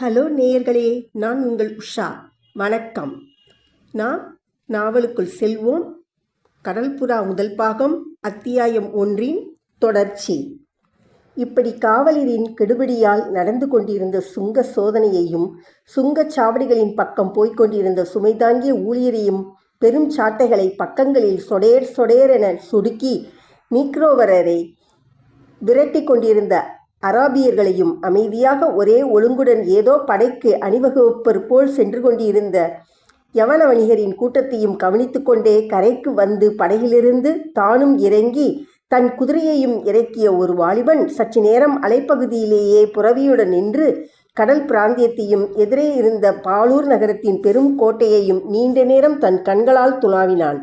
Hello நேயர்களே நான் உங்கள் உஷா. வணக்கம். நாம் நாவலுக்குள் செல்வோம். கடல்புறா முதல் பாகம் அத்தியாயம் ஒன்றின் தொடர்ச்சி. இப்படி காவலரின் கெடுபிடியால் நடந்து கொண்டிருந்த சுங்க சோதனையையும் சுங்கச் சாவடிகளின் பக்கம் போய்க் கொண்டிருந்த சுமை தாங்கிய ஊழியரையும் பெரும் சாட்டைகளை பக்கங்களில் சொடேர் சொடேர் என சுடுக்கி நீக்ரோவரரை விரட்டி கொண்டிருந்த அராபியர்களையும் அமைதியாக ஒரே ஒழுங்குடன் ஏதோ படைக்கு அணிவகுப்பர் போல் சென்று கொண்டிருந்த யவன வணிகரின் கூட்டத்தையும் கவனித்து கொண்டே கரைக்கு வந்து படகிலிருந்து தானும் இறங்கி தன் குதிரையையும் இறக்கிய ஒரு வாலிபன் சற்று நேரம் அலைப்பகுதியிலேயே புறவியுடன் நின்று கடல் பிராந்தியத்தையும் எதிரே இருந்த பாலூர் நகரத்தின் பெரும் கோட்டையையும் நீண்ட நேரம் தன் கண்களால் துளாவினான்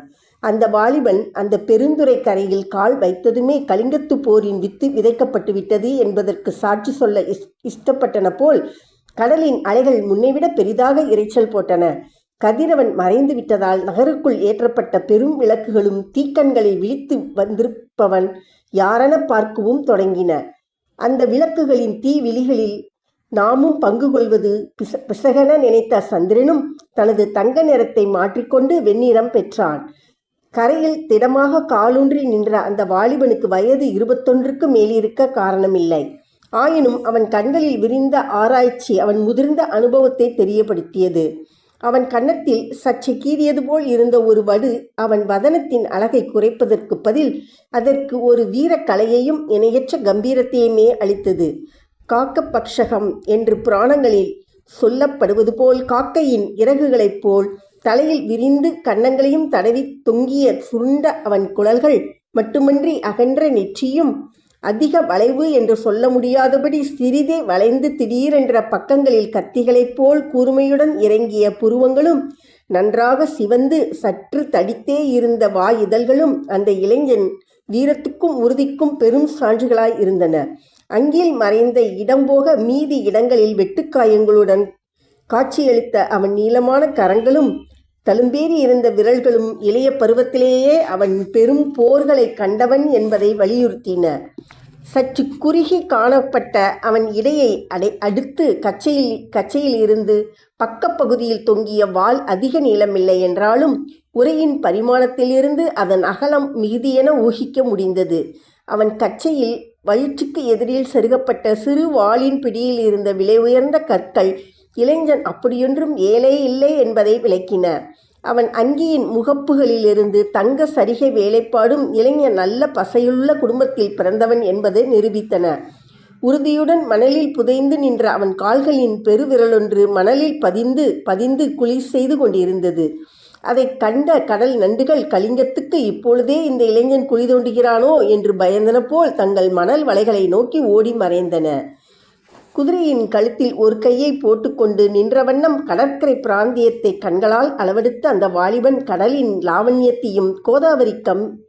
அந்த வாலிபன் அந்த பெருந்துறை கரையில் கால் வைத்ததுமே கலிங்கத்து போரின் வித்து விதைக்கப்பட்டு விட்டது என்பதற்கு சாட்சி சொல்ல இஸ் இஷ்டப்பட்டன போல் கடலின் அலைகள் முன்னைவிட பெரிதாக இரைச்சல் போட்டன. கதிரவன் மறைந்து விட்டதால் நகருக்குள் ஏற்றப்பட்ட பெரும் விளக்குகளும் தீக்கண்களை விழித்து வந்திருப்பவன் யாரென பார்க்கவும் தொடங்கின. அந்த விளக்குகளின் தீ விழிகளில் நாமும் பங்கு கொள்வது பிச பிசகென நினைத்த சந்திரனும் தனது தங்க நிறத்தை மாற்றிக்கொண்டு வெண்ணிறம் பெற்றான். கரையில் திடமாக காலூன்றி நின்ற அந்த வாலிபனுக்கு வயது இருபத்தொன்றுக்கு மேலிருக்க காரணமில்லை. ஆயினும் அவன் கண்களில் விரிந்த ஆராய்ச்சி அவன் முதிர்ந்த அனுபவத்தை தெரியப்படுத்தியது. அவன் கன்னத்தில் சற்று கீறியது போல் இருந்த ஒரு வடு அவன் வதனத்தின் அழகை குறைப்பதற்கு பதில் அதற்கு ஒரு வீரக்கலையையும் இணையற்ற கம்பீரத்தையுமே அளித்தது. காக்க பக்ஷகம் என்று புராணங்களில் சொல்லப்படுவது போல் காக்கையின் இறகுகளைப் போல் தலையில் விரிந்து கன்னங்களையும் தடவி தொங்கிய சுருண்ட அவன் குழல்கள் மட்டுமின்றி அகன்ற நெற்றியும் அதிக வளைவு என்று சொல்ல முடியாதபடி சிறிதே வளைந்து திடீரென்ற பக்கங்களில் கத்திகளைப் போல் கூர்மையுடன் இறங்கிய புருவங்களும் நன்றாக சிவந்து சற்று தடித்தே இருந்த வாய் இதழ்களும் அந்த இளைஞன் வீரத்துக்கும் உறுதிக்கும் பெரும் சான்றுகளாய் இருந்தன. அங்கில் மறைந்த இடம் போக மீதி இடங்களில் வெட்டுக்காயங்களுடன் காட்சியளித்த அவன் நீளமான கரங்களும் தழும்பேறி இருந்த விரல்களும் இளைய பருவத்திலேயே அவன் பெரும் போர்களை கண்டவன் என்பதை வலியுறுத்தின. சற்று குறுகி காணப்பட்ட அவன் இடையை அடை அடுத்து கச்சையில் கச்சையில் இருந்து பக்கப்பகுதியில் தொங்கிய வால் அதிக நீளமில்லை என்றாலும் உரையின் பரிமாணத்திலிருந்து அதன் அகலம் மிகுதியென ஊகிக்க முடிந்தது. அவன் கச்சையில் வயிற்றுக்கு எதிரில் செருகப்பட்ட சிறு வாளின் பிடியில் இருந்த விலை உயர்ந்த கற்கள் இளைஞன் அப்படியொன்றும் ஏலே இல்லை என்பதை விளக்கின. அவன் அங்கியின் முகப்புகளிலிருந்து தங்க சரிகை வேலைப்பாடும் இளைஞன் நல்ல பசையுள்ள குடும்பத்தில் பிறந்தவன் என்பதை நிரூபித்தன. உறுதியுடன் மணலில் புதைந்து நின்ற அவன் கால்களின் பெருவிரலொன்று மணலில் பதிந்து பதிந்து குளிர் செய்து கொண்டிருந்தது. அதை கண்ட கடல் நண்டுகள் கலிங்கத்துக்கு இப்பொழுதே இந்த இளைஞன் குழி தோண்டுகிறானோ என்று பயந்தன போல் தங்கள் மணல் வலைகளை நோக்கி ஓடி மறைந்தன. குதிரையின் கழுத்தில் ஒரு கையை போட்டுக்கொண்டு நின்ற வண்ணம் கடற்கரை பிராந்தியத்தை கண்களால் அளவெடுத்த அந்த வாலிபன் கடலின் லாவண்யத்தையும் கோதாவரி கம்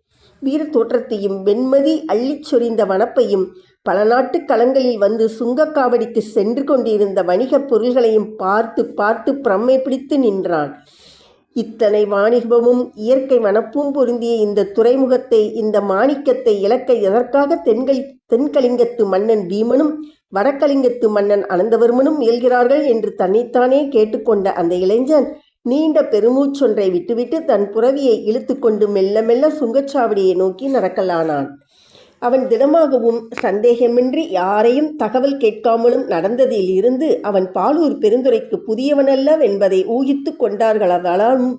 வீர தோற்றத்தையும் வெண்மதி அள்ளிச் சொரிந்த வனப்பையும் பல நாட்டு களங்களில் வந்து சுங்கக்காவடிக்கு சென்று கொண்டிருந்த வணிகப் பொருள்களையும் பார்த்து பார்த்து பிரம்மை பிடித்து நின்றான். இத்தனை வாணிபமும் இயற்கை வனப்பும் பொருந்திய இந்த துறைமுகத்தை இந்த மாணிக்கத்தை இழக்க எதற்காக தென்களி தென்கலிங்கத்து மன்னன் பீமனும் வடக்கலிங்கத்து மன்னன் அனந்தவர்மனும் இயல்கிறார்கள் என்று தன்னைத்தானே கேட்டுக்கொண்ட அந்த இளைஞன் நீண்ட பெருமூச்சொன்றை விட்டுவிட்டு தன் புறவியை இழுத்து கொண்டு மெல்ல மெல்ல சுங்கச்சாவடியை நோக்கி நடக்கலானான். அவன் திடமாகவும் சந்தேகமின்றி யாரையும் தகவல் கேட்காமலும் நடந்ததில் இருந்து அவன் பாலூர் பெருந்துரைக்கு புதியவனல்லவென்பதை ஊகித்து கொண்டார்களாலும்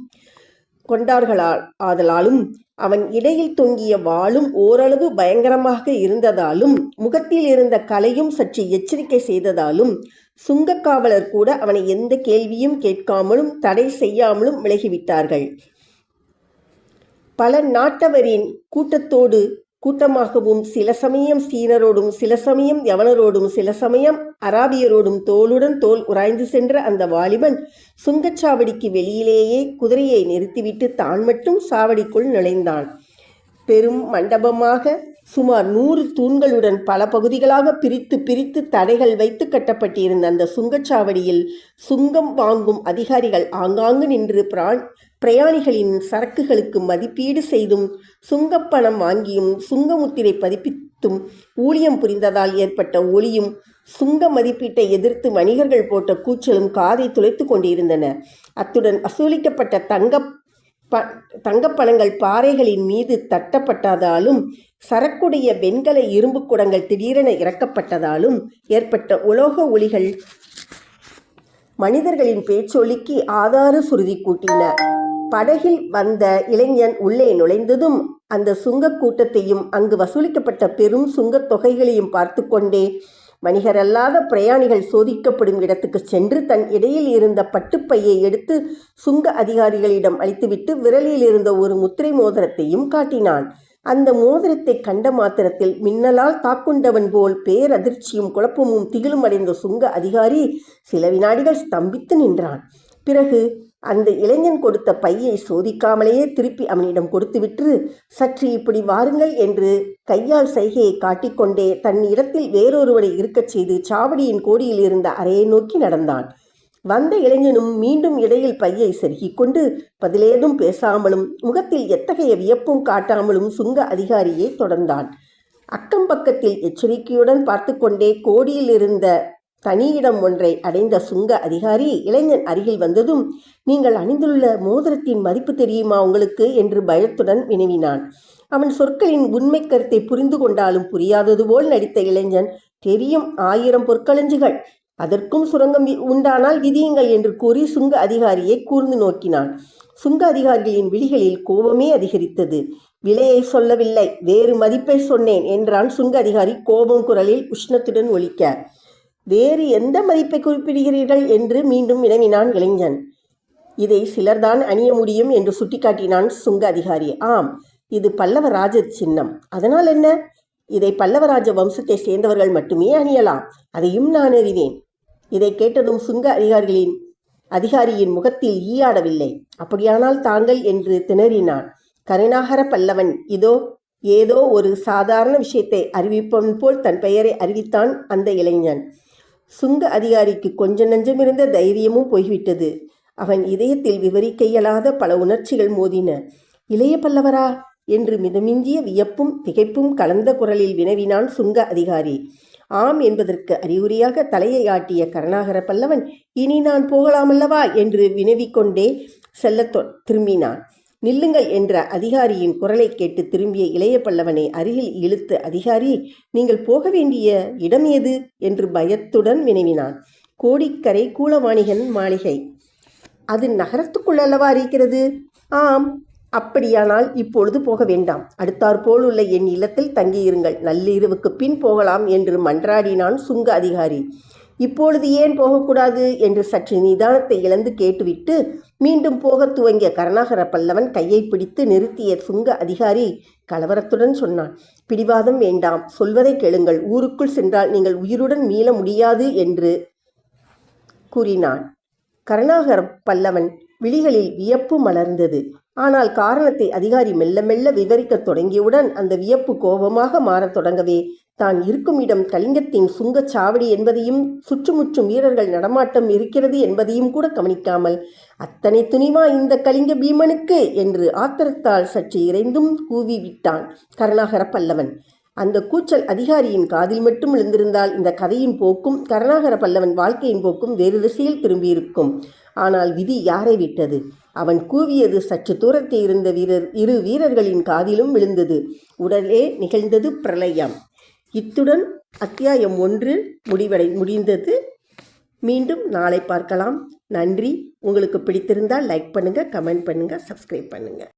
கொண்டார்களா ஆதலாலும் அவன் இடையில் தொங்கிய வாளும் ஓரளவு பயங்கரமாக இருந்ததாலும் முகத்தில் இருந்த கலையும் சற்று எச்சரிக்கை செய்ததாலும் சுங்கக்காவலர் கூட அவனை எந்த கேள்வியும் கேட்காமலும் தடை செய்யாமலும் விலகிவிட்டார்கள். பல நாட்டவரின் கூட்டத்தோடு கூட்டமாகவும் சில சமயம் சீனரோடும் சில சமயம் யவனரோடும் சில சமயம் அராபியரோடும் தோளுடன் தோல் உராய்ந்து சென்ற அந்த வாலிபன் சுங்கச்சாவடிக்கு வெளியிலேயே குதிரையை நிறுத்திவிட்டு தான் மட்டும் சாவடிக்குள் நுழைந்தான். பெரும் மண்டபமாக சுமார் நூறு தூண்களுடன் பல பகுதிகளாக பிரித்து பிரித்து தடைகள் வைத்து கட்டப்பட்டிருந்த அந்த சுங்கச்சாவடியில் சுங்கம் வாங்கும் அதிகாரிகள் ஆங்காங்கு நின்று பிரான் பிரயாணிகளின் சரக்குகளுக்கு மதிப்பீடு செய்தும் சுங்கப்பணம் வாங்கியும் சுங்கமுத்திரை முத்திரை பதிப்பித்தும் ஊழியம் புரிந்ததால் ஏற்பட்ட ஒளியும் சுங்க மதிப்பீட்டை எதிர்த்து வணிகர்கள் போட்ட கூச்சலும் காதை துளைத்து கொண்டிருந்தன. அத்துடன் வசூலிக்கப்பட்ட தங்க ப தங்கப்பணங்கள் பாறைகளின் மீது தட்டப்பட்டதாலும் சரக்குடைய வெண்கல இரும்பு குடங்கள் திடீரென இறக்கப்பட்டதாலும் ஏற்பட்ட உலோக ஒளிகள் மனிதர்களின் பேச்சொலிக்கு ஆதார சுருதி கூட்டின. படகில் வந்த இளைஞன் உள்ளே நுழைந்ததும் அந்த சுங்கக் கூட்டத்தையும் அங்கு வசூலிக்கப்பட்ட பெரும் சுங்கத் தொகைகளையும் பார்த்து கொண்டே வணிகரல்லாத பிரயாணிகள் சோதிக்கப்படும் இடத்துக்கு சென்று தன் இடையில் இருந்த பட்டுப்பையை எடுத்து சுங்க அதிகாரிகளிடம் அளித்துவிட்டு விரலில் இருந்த ஒரு முத்திரை மோதிரத்தையும் காட்டினான். அந்த மோதிரத்தை கண்ட மாத்திரத்தில் மின்னலால் தாக்குண்டவன் போல் பேரதிர்ச்சியும் குழப்பமும் திகிலும் அடைந்த சுங்க அதிகாரி சில வினாடிகள் ஸ்தம்பித்து நின்றான். பிறகு அந்த இளைஞன் கொடுத்த பையை சோதிக்காமலேயே திருப்பி அவனிடம் கொடுத்துவிட்டு சற்று இப்படி வாருங்கள் என்று கையால் சைகையை காட்டிக்கொண்டே தன் இடத்தில் வேறொருவரை இருக்கச் செய்து சாவடியின் கோடியில் இருந்த அறையை நோக்கி நடந்தான். வந்த இளைஞனும் மீண்டும் இடையில் பையை செருகிக் கொண்டு பதிலேதும் பேசாமலும் முகத்தில் எத்தகைய வியப்பும் காட்டாமலும் சுங்க அதிகாரியை தொடர்ந்தான். அக்கம் பக்கத்தில் எச்சரிக்கையுடன் பார்த்து கொண்டே கோடியில் இருந்த தனியிடம் ஒன்றை அடைந்த சுங்க அதிகாரி இளைஞன் அருகில் வந்ததும் நீங்கள் அணிந்துள்ள மோதிரத்தின் மதிப்பு தெரியுமா உங்களுக்கு? என்று பயத்துடன் வினவினான். அவன் சொற்களின் உண்மை கருத்தை புரிந்து கொண்டாலும் புரியாதது போல் நடித்த இளைஞன் தெரியும் ஆயிரம் பொற்களஞ்சுகள். அதற்கும் சுரங்கம் உண்டானால் விதியுங்கள் என்று கூறி சுங்க அதிகாரியை கூர்ந்து நோக்கினான். சுங்க அதிகாரிகளின் விழிகளில் கோபமே அதிகரித்தது. விலையை சொல்லவில்லை வேறு மதிப்பை சொன்னேன் என்றான் சுங்க அதிகாரி கோபம் குரலில் உஷ்ணத்துடன் ஒழிக்க வேறு எந்த மதிப்பை குறிப்பிடுகிறீர்கள் என்று மீண்டும் வினவினான் இளைஞன். இதை சிலர்தான் அணிய முடியும் என்று சுட்டிக்காட்டினான் சுங்க அதிகாரி. ஆம் இது பல்லவ ராஜ சின்னம். அதனால் என்ன? இதை பல்லவராஜ வம்சத்தை சேர்ந்தவர்கள் மட்டுமே அணியலாம். அதையும் நான் அறிவேன். இதை கேட்டதும் சுங்க அதிகாரிகளின் அதிகாரியின் முகத்தில் ஈயாடவில்லை. அப்படியானால் தாங்கள் என்று திணறினான் கருணாகர பல்லவன் இதோ ஏதோ ஒரு சாதாரண விஷயத்தை அறிவிப்பவன் போல் தன் பெயரை அறிவித்தான் அந்த இளைஞன். சுங்க அதிகாரிக்கு கொஞ்ச நஞ்சமிருந்த தைரியமும் போய்விட்டது. அவன் இதயத்தில் விவரிக்க இயலாத பல உணர்ச்சிகள் மோதின. இளைய பல்லவரா? என்று மிதமிஞ்சிய வியப்பும் திகைப்பும் கலந்த குரலில் வினவினான் சுங்க அதிகாரி. ஆம் என்பதற்கு அறிகுறியாக தலையை ஆட்டிய கருணாகர பல்லவன் இனி நான் போகலாமல்லவா என்று வினவிக்கொண்டே செல்லத் திரும்பினான். நில்லுங்கள் என்ற அதிகாரியின் குரலை கேட்டு திரும்பிய இளைய பல்லவனை அருகில் இழுத்து அதிகாரி நீங்கள் போக வேண்டிய இடம் எது? என்று பயத்துடன் வினவினான். கோடிக்கரை கூலவாணிகன் மாளிகை. அது நகரத்துக்குள்ளல்லவா இருக்கிறது? ஆம் அப்படியானால் இப்பொழுது போக வேண்டாம். அடுத்தாற்போல் உள்ள என் இல்லத்தில் தங்கியிருங்கள். நள்ளிரவுக்கு பின் போகலாம் என்று மன்றாடினான் சுங்க அதிகாரி. இப்பொழுது ஏன் போகக்கூடாது? என்று சற்று நிதானத்தை இழந்து கேட்டுவிட்டு மீண்டும் போக துவங்கிய கருணாகர பல்லவன் கையை பிடித்து நிறுத்திய சுங்க அதிகாரி கலவரத்துடன் சொன்னான் பிடிவாதம் வேண்டாம். சொல்வதை கேளுங்கள். ஊருக்குள் சென்றால் நீங்கள் உயிருடன் மீள முடியாது என்று கூறினான். கருணாகர பல்லவன் விழிகளில் வியப்பு மலர்ந்தது. ஆனால் காரணத்தை அதிகாரி மெல்ல மெல்ல விவரிக்கத் தொடங்கியவுடன் அந்த வியப்பு கோபமாக மாறத் தொடங்கவே தான் இருக்கும் இடம் கலிங்கத்தின் சுங்கச் சாவடி என்பதையும் சுற்றுமுற்றும் வீரர்கள் நடமாட்டம் இருக்கிறது என்பதையும் கூட கவனிக்காமல் அத்தனை துணிவா இந்த கலிங்க பீமனுக்கு? என்று ஆத்திரத்தால் சற்று இறைந்தும் கூவி விட்டான் கருணாகர பல்லவன். அந்த கூச்சல் அதிகாரியின் காதில் மட்டும் விழுந்திருந்தால் இந்த கதையின் போக்கும் கருணாகர பல்லவன் வாழ்க்கையின் போக்கும் வேறு திசையில் திரும்பியிருக்கும். ஆனால் விதி யாரை விட்டது? அவன் கூவியது சற்று தூரத்தில் இருந்த வீரர் இரு வீரர்களின் காதிலும் விழுந்தது. உடலே நிகழ்ந்தது பிரளயம். இத்துடன் அத்தியாயம் ஒன்று முடிவடை முடிந்தது. மீண்டும் நாளை பார்க்கலாம். நன்றி. உங்களுக்கு பிடித்திருந்தால் லைக் பண்ணுங்கள் கமெண்ட் பண்ணுங்கள் சப்ஸ்கிரைப் பண்ணுங்கள்